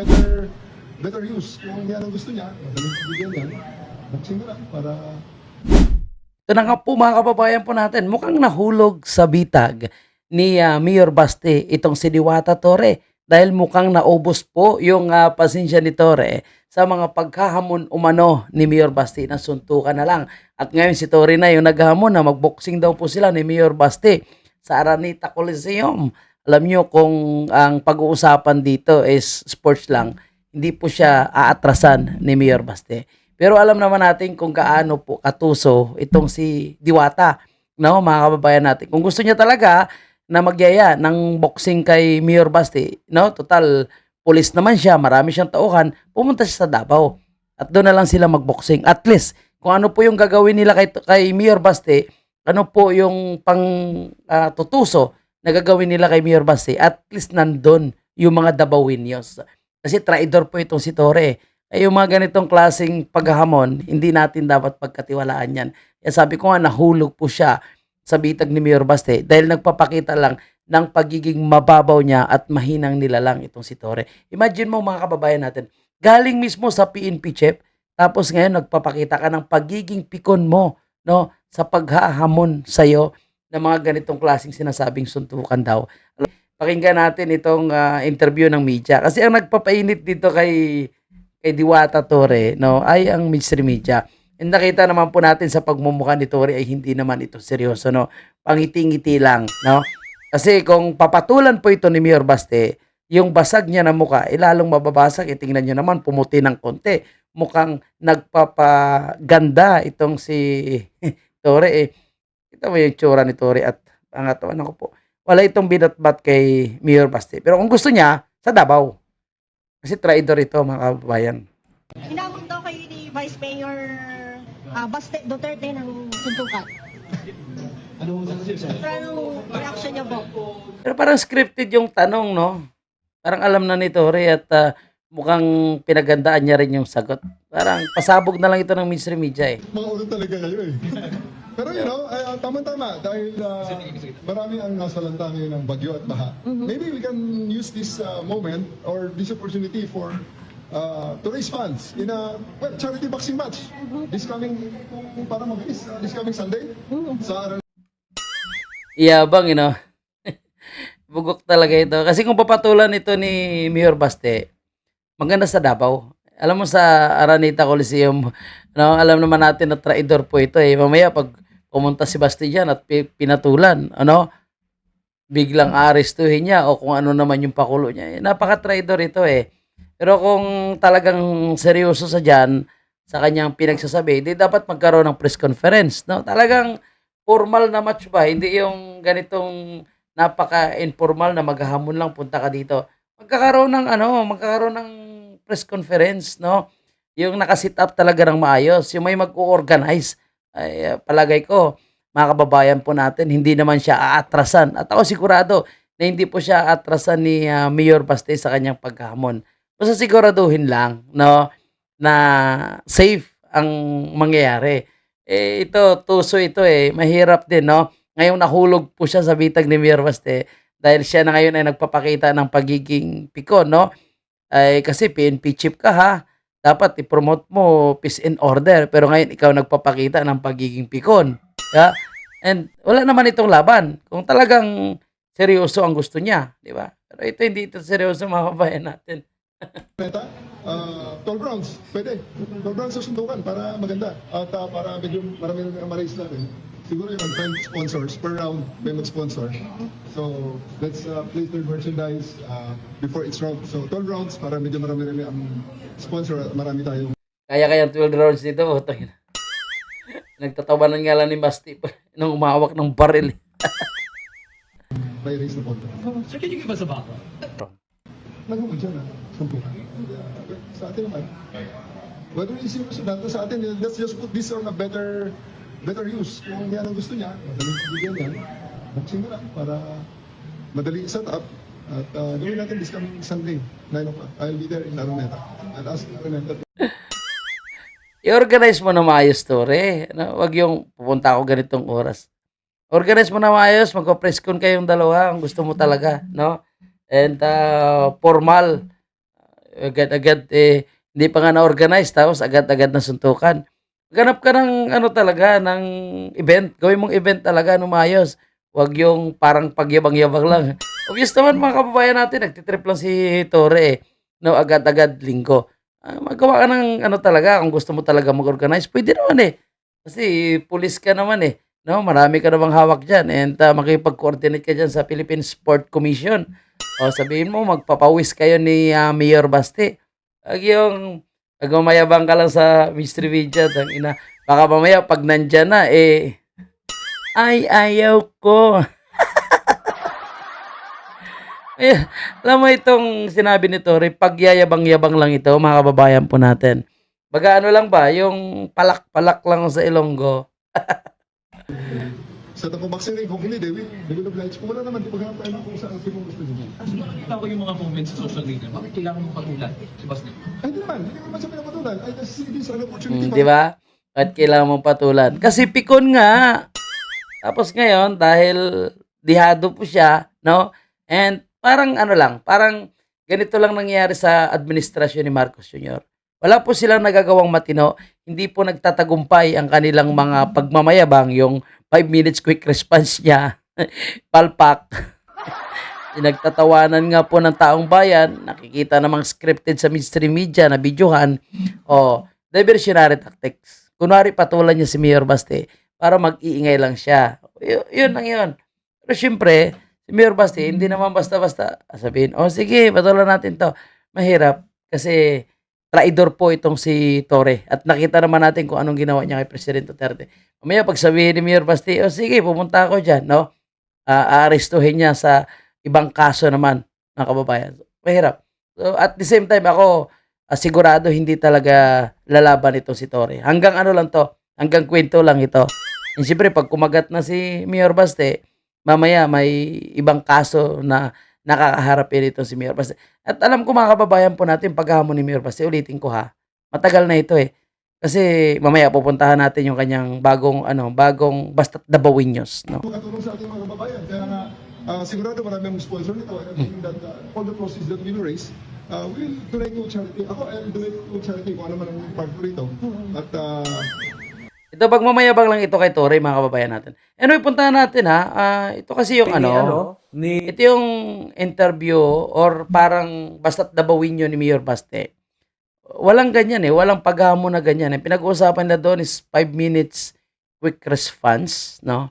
better better use. Kung yan ang gusto niya, madaling bigyan yan. Lang para Ito na po mga kababayan po natin, mukhang nahulog sa bitag ni ah, Mayor Baste itong si Diwata Torre dahil mukhang naubos po yung ah, pasensya ni Torre sa mga pagkahamon umano ni Mayor Baste na suntukan na lang. At ngayon si Torre na yung naghamon na magboxing daw po sila ni Mayor Baste sa Aranita Coliseum. Alam nyo kung ang pag-uusapan dito is sports lang, hindi po siya aatrasan ni Mayor Baste. Pero alam naman natin kung gaano po katuso itong si Diwata, no, mga kababayan natin. Kung gusto niya talaga na magyaya ng boxing kay Mayor Basti, no, total pulis naman siya, marami siyang tauhan, pumunta siya sa Davao. At doon na lang sila magboxing. At least, kung ano po yung gagawin nila kay, kay Mayor Basti, ano po yung pang ah, tutuso na gagawin nila kay Mayor Basti, at least nandun yung mga Davaoenos. Kasi traidor po itong si Torre. Ay yung mga ganitong klaseng paghahamon, hindi natin dapat pagkatiwalaan yan. Kaya sabi ko nga, nahulog po siya sa bitag ni Mayor Baste dahil nagpapakita lang ng pagiging mababaw niya at mahinang nilalang itong si Torre. Imagine mo mga kababayan natin, galing mismo sa PNP chef, tapos ngayon nagpapakita ka ng pagiging pikon mo no sa paghahamon sa ng mga ganitong klaseng sinasabing suntukan daw. Pakinggan natin itong ah, interview ng media kasi ang nagpapainit dito kay kay Diwata Torre, no, ay ang mainstream media. And nakita naman po natin sa pagmumukha ni Torre ay hindi naman ito seryoso, no. Pangiti-ngiti lang, no. Kasi kung papatulan po ito ni Mayor Baste, yung basag niya na mukha, eh, lalong mababasag. Eh, tingnan nyo naman, pumuti ng konti. Mukhang nagpapaganda itong si Torre. Eh. Kita mo yung tsura ni Torre at pangatawan ako po. Wala itong binatbat kay Mayor Baste. Pero kung gusto niya, sa Davao. Kasi traidor ito mga kababayan. Inabot daw kayo ni Vice Mayor ah, Baste Duterte ng suntukan. ano anong reaction niya po? Pero parang scripted yung tanong, no? Parang alam na ni Torre at ah, mukhang pinagandaan niya rin yung sagot. Parang pasabog na lang ito ng mainstream media eh. Mga ulo talaga kayo eh. Pero you know, ay, ah, tama-tama dahil uh, marami ang nasalanta ngayon ng bagyo at baha. Maybe we can use this uh, moment or this opportunity for uh, to raise funds in a well, charity boxing match this coming kung para mabilis uh, this coming Sunday sa Iyabang, you know. Bugok talaga ito. Kasi kung papatulan ito ni Mayor Baste, maganda sa Davao. Alam mo sa Aranita Coliseum, no, alam naman natin na traidor po ito eh. Mamaya pag pumunta si Baste dyan at pi- pinatulan, ano, biglang arestuhin niya o kung ano naman yung pakulo niya. Eh, Napaka-traidor ito eh. Pero kung talagang seryoso sa dyan, sa kanyang pinagsasabi, di dapat magkaroon ng press conference. No? Talagang formal na match ba? Hindi yung ganitong napaka-informal na maghahamon lang punta ka dito. Magkakaroon ng ano, magkakaroon ng press conference, no? Yung nakasit up talaga ng maayos, yung may mag-organize. Ay, ah, palagay ko, mga kababayan po natin, hindi naman siya aatrasan. At ako sigurado na hindi po siya aatrasan ni ah, Mayor Baste sa kanyang paghamon. Basta siguraduhin lang, no, na safe ang mangyayari. Eh, ito, tuso ito eh. Mahirap din, no? Ngayon nahulog po siya sa bitag ni Mayor Baste dahil siya na ngayon ay nagpapakita ng pagiging pikon, no? Ay, kasi PNP chief ka ha. Dapat i-promote mo peace and order. Pero ngayon ikaw nagpapakita ng pagiging pikon. Yeah? And wala naman itong laban. Kung talagang seryoso ang gusto niya, di ba? Pero ito hindi ito seryoso mga natin. meta, uh, 12 rounds, pwede. 12 rounds sa sundukan para maganda. At uh, para medyo marami na ma-raise natin. Siguro yung find sponsors, per round may mag-sponsor. So, let's uh, place their merchandise uh, before each round. So, 12 rounds para medyo marami-rami ang sponsor at marami tayong Kaya kaya 12 rounds dito. Utang ina. Nagtatawanan nga lang ni Basti nung umawak ng baril. may raise na punto. So can you give us a background? Nagumod siya na, sundukan. Sa atin naman, whether sa data sa atin, let's just put this on a better better use. Kung yan ang gusto niya, madaling bigyan yan, lang para madali set up. At uh, gawin natin this coming Sunday, 9 o'clock. I'll be there in Araneta. I'll ask Araneta I-organize mo na maayos, Tore. Ano, wag yung pupunta ako ganitong oras. Organize mo na maayos, magpa-press con kayong dalawa, ang gusto mo talaga, no? And uh, formal. agad-agad eh, hindi pa nga na-organize tapos agad-agad na suntukan. Ganap ka ng ano talaga, ng event. Gawin mong event talaga ng maayos. Huwag yung parang pagyabang-yabang lang. Obvious naman mga kababayan natin, nagtitrip lang si Tore eh. No, agad-agad linggo. Ah, magawa ka ng ano talaga, kung gusto mo talaga mag-organize, pwede naman eh. Kasi pulis ka naman eh. No, marami ka namang hawak diyan and uh, makipag-coordinate ka diyan sa Philippine Sport Commission. O sabihin mo magpapawis kayo ni ah, Mayor Basti. Ag yung pag mamayabang ka lang sa mystery video, tang ina. Baka mamaya pag nandyan na eh ay ayaw ko. eh, alam mo itong sinabi ni Tori, pagyayabang-yabang lang ito, mga kababayan po natin. Baga ano lang ba, yung palak-palak lang sa Ilonggo. Sa tapong vaccine kung hindi, they will, they will oblige. Kung wala naman, di maghanap tayo ng kung saan sino gusto niyo. Kasi nakikita ko yung mga comments sa social media, bakit kailangan mong patulan si Basti? Ay, hindi naman. Hindi naman sa pinapatulan. I just see this an opportunity. Mm, di ba? At kailangan mong patulan. Kasi pikon nga. Tapos ngayon, dahil dihado po siya, no? And parang ano lang, parang ganito lang nangyayari sa administrasyon ni Marcos Jr. Wala po silang nagagawang matino. Hindi po nagtatagumpay ang kanilang mga pagmamayabang, yung 5 minutes quick response niya. Palpak. Nagtatawanan nga po ng taong bayan, nakikita namang scripted sa mainstream media na videohan, o diversionary tactics. Kunwari patulan niya si Mayor Baste para mag-iingay lang siya. Y- yun lang yun. Pero syempre, si Mayor Baste, hindi naman basta-basta sabihin, oh sige, patulan natin to. Mahirap kasi traidor po itong si Torre. At nakita naman natin kung anong ginawa niya kay Presidente Duterte. Mamaya pag sabihin ni Mayor Baste, oh sige, pumunta ako dyan, no? Ah, aarestuhin niya sa ibang kaso naman ng kababayan. Mahirap. So, at the same time, ako ah, sigurado hindi talaga lalaban itong si Torre. Hanggang ano lang to, hanggang kwento lang ito. And siyempre, pag kumagat na si Mayor Baste, mamaya may ibang kaso na nakakaharapin itong si Mayor Baste. At alam ko mga kababayan po natin, paghamon ni Mayor Baste, ulitin ko ha, matagal na ito eh. Kasi mamaya pupuntahan natin yung kanyang bagong ano, bagong basta't dabawin news, no? makatulong sa ating mga kababayan. Kaya nga, ah, sigurado marami ang sponsor nito. And I think that uh, all the proceeds that we will raise, uh, we'll donate to charity. Ako, I'll donate to charity kung ano man ang part ko rito. At uh, Ito pagmamayabang lang ito kay Torre mga kababayan natin. Anyway, puntahan natin ha. Ah, ito kasi yung ano, ni ito yung interview or parang basta't dabawin yun ni Mayor Baste. Walang ganyan eh. Walang paghamon na ganyan. Ang pinag-uusapan na doon is 5 minutes quick response, no?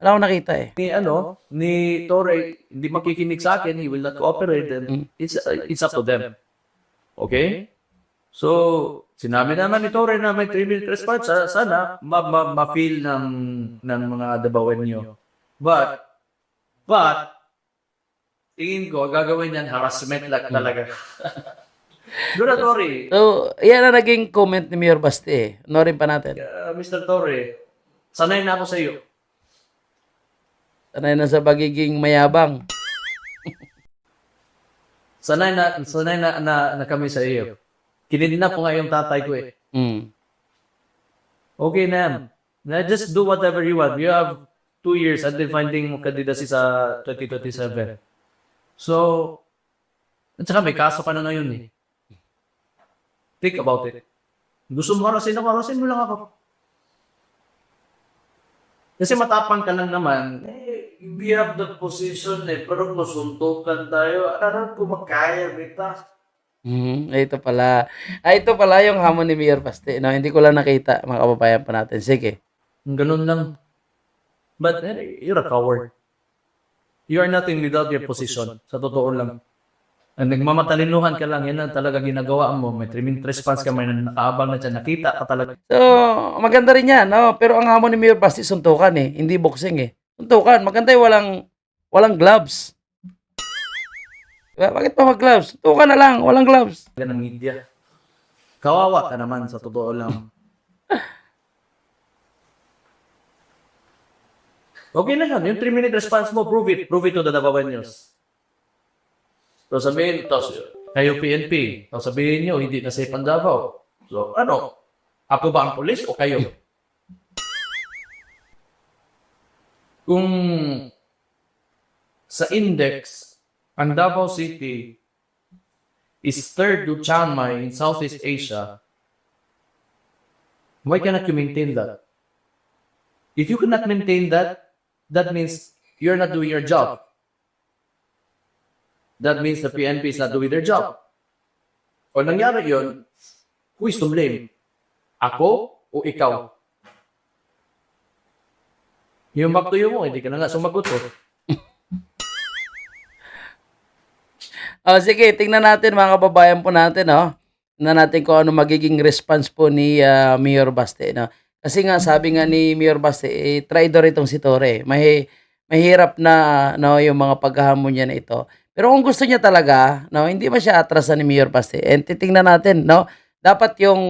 Wala akong nakita eh. ni ano ni Torre hindi makikinig sa akin, he will not cooperate then it's it's up to them. Okay? So, sinabi naman ni Torre na may 3 minute response, sa- sana ma, ma, ma-feel ng ng mga dabawen niyo. But but tingin ko gagawin yan harassment lang talaga. Na Torre, So, yan ang naging comment ni Mayor Baste eh. Norin pa natin. uh, Mr. Torre, sanay na ako sa iyo. Sanay na sa pagiging mayabang. Sanay na sanay na, na, na kami sa iyo. Kinidnap ko nga yung tatay ko eh. Mm. Okay na. Na just do whatever you want. You have two years until finding mo candidacy sa 2027. So, at saka may kaso ka na ngayon eh. Think about it. Gusto mo harasin ako, harasin mo lang ako. Kasi matapang ka lang naman, eh, we have the position eh, pero kung suntukan tayo, ano kung makaya, bita. Mhm, ito pala. Ah, ito pala yung hamon ni Mayor Baste. No, hindi ko lang nakita, mga kababayan pa natin. Sige. Ganun lang. But eh, you're a coward. You are nothing without your position. Sa totoo lang. And nagmamatalinuhan ka lang, yan ang talaga ginagawa mo. May 3 minute response ka, may nakaabang na dyan. Nakita ka talaga. So, maganda rin yan, no? Pero ang hamon ni Mayor Basti, suntukan eh. Hindi boxing eh. Suntukan. Maganda yung walang, walang gloves. Diba? Bakit pa mag-gloves? Suntukan na lang. Walang gloves. ng media. Kawawa ka naman, sa totoo lang. Okay na yan. Yung 3 minute response mo, prove it. Prove it to the Dabawan News. So sabihin, tapos kayo PNP. Tapos sabihin nyo, hindi na safe ang Davao. So ano? Ako ba ang polis o kayo? Kung sa index, ang Davao City is third to Chiang Mai in Southeast Asia, why cannot you maintain that? If you cannot maintain that, that means you're not doing your job. That means the PNP is not doing their job. O nangyari yun, who is to blame? Ako o ikaw? Yung back to you mo, hindi ka na nga sumagot oh. Oh, sige, tingnan natin mga kababayan po natin, no? Tingnan natin kung ano magiging response po ni ah, Mayor Baste, no? Kasi nga sabi nga ni Mayor Baste, eh, traitor itong si Torre. May mahirap na no yung mga paghahamon niya na ito. Pero kung gusto niya talaga, no, hindi ba siya atrasan ni Mayor Baste? And titingnan natin, no? Dapat yung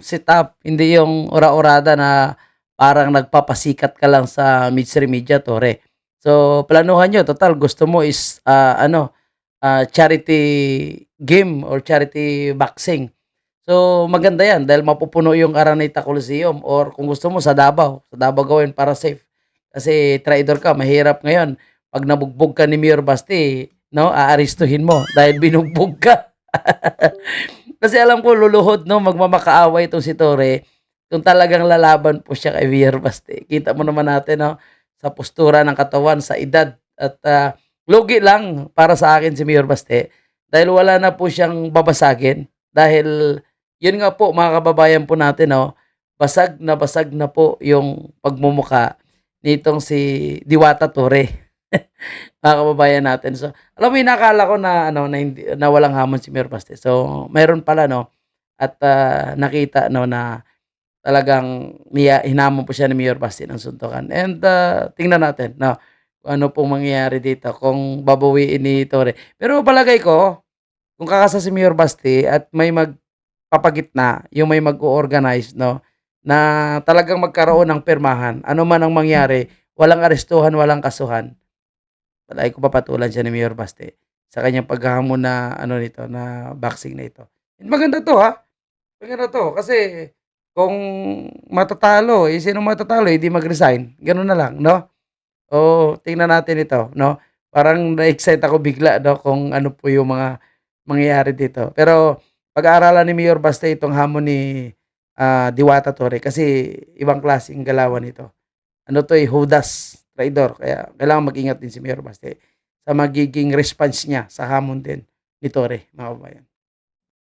setup, hindi yung ora-orada na parang nagpapasikat ka lang sa mainstream media, Torre. So, planuhan nyo. Total, gusto mo is, ah, ano, ah, charity game or charity boxing. So, maganda yan dahil mapupuno yung Araneta Coliseum or kung gusto mo sa Davao. Sa Davao gawin para safe. Kasi traidor ka, mahirap ngayon. Pag nabugbog ka ni Mayor Basti, no, aaristuhin mo dahil binugbog ka. Kasi alam ko luluhod no magmamakaaway itong si Torre kung talagang lalaban po siya kay Mayor Basti. Kita mo naman natin no sa postura ng katawan, sa edad at ah, lugi lang para sa akin si Mayor Baste dahil wala na po siyang babasagin. Dahil yun nga po mga kababayan po natin no basag na basag na po yung pagmumuka nitong si Diwata Torre. Mga kababayan natin. So alam mo inakala ko na ano na, hindi, na walang hamon si Mayor Baste. So mayroon pala no at ah, nakita no na talagang niya, hinamon po siya ni Mayor Basti ng suntukan. And ah, tingnan natin no, ano pong mangyayari dito kung babawiin ni Torre. Pero palagay ko, kung kakasa si Mayor Basti at may magpapagitna, yung may mag-organize no, na talagang magkaroon ng pirmahan, ano man ang mangyari, walang arestuhan, walang kasuhan. Palagay ko papatulan siya ni Mayor Basti sa kanyang paghahamon na ano nito na boxing na ito. And maganda to ha. Maganda to kasi kung matatalo, eh, sino matatalo, hindi mag-resign. Ganun na lang, no? O, tingnan natin ito, no? Parang na-excite ako bigla, no? Kung ano po yung mga mangyayari dito. Pero, pag-aaralan ni Mayor Basta itong hamon ni ah, Diwata Torre kasi ibang klaseng galawan ito. Ano to eh, Judas, traidor. Kaya, kailangan mag-ingat din si Mayor Basta sa magiging response niya sa hamon din ni Torre, mga kababayan.